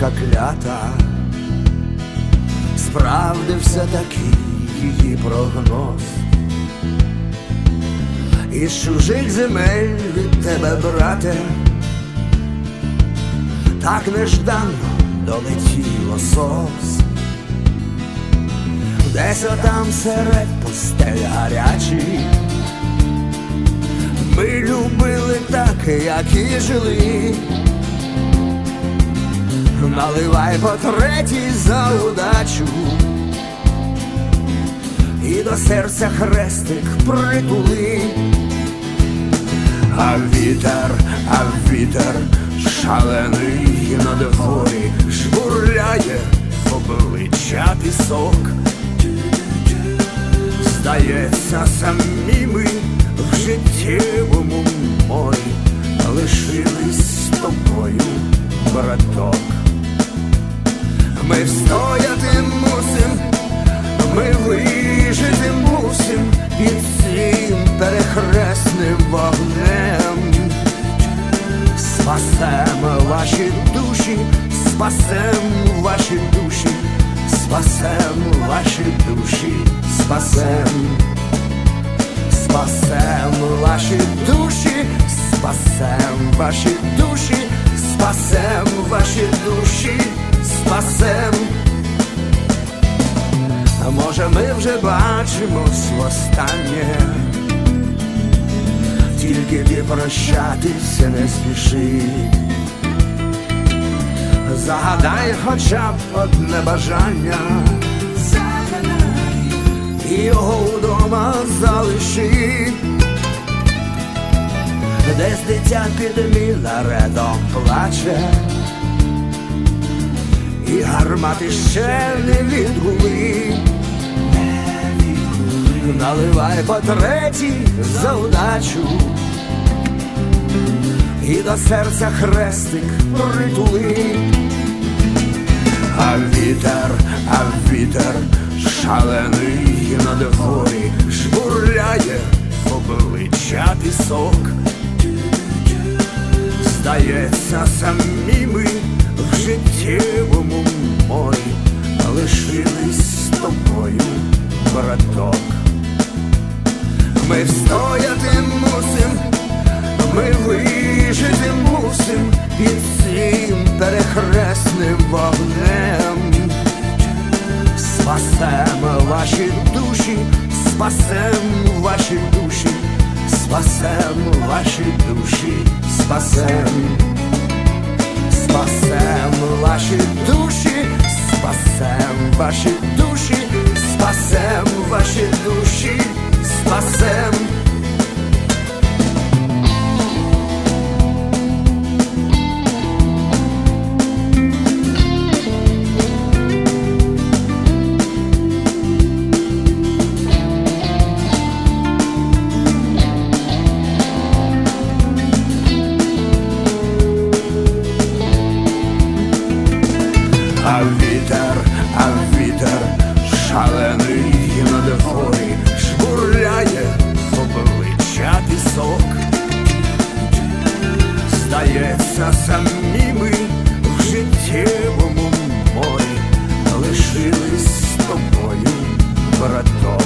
та клята, справдився такий її прогноз. Із чужих земель від тебе, брате, так нежданно долетіло сос. Десь отам серед пустель гарячі Ми любили так, як і жили Наливай по третій за удачу І до серця хрестик притули А вітер, а вітер шалений на дворі жбурляє в обличчя пісок. Здається, самі ми в життєвому морі лишились з тобою, браток. Ми встояти мусим, ми вижити мусим під цим перехресним вогнем. Спасем ваші душі, спасем ваші душі, спасем ваші душі, спасем, спасем ваші душі, спасем ваші душі, спасем ваші душі, спасем. А може ми вже бачимось востаннє тільки ти прощатися не спіши. Загадай хоча б одне бажання, і його вдома залиши, десь дитя під мінаретом плаче, і гармати ще не відгули. Наливай по третій за удачу. І до серця хрестик притули. А вітер, а вітер шалений на дворі Жбурляє в обличчя пісок. Здається, самі ми в морі Лишились з тобою, браток ми встояти мусим, ми вижити мусим під цим перехресним вогнем. Спасем ваші душі, спасем ваші душі, спасем ваші душі, спасем ваші душі, спасем ваші душі, спасем. А Та самими в життєвому морі лишились з тобою, братом.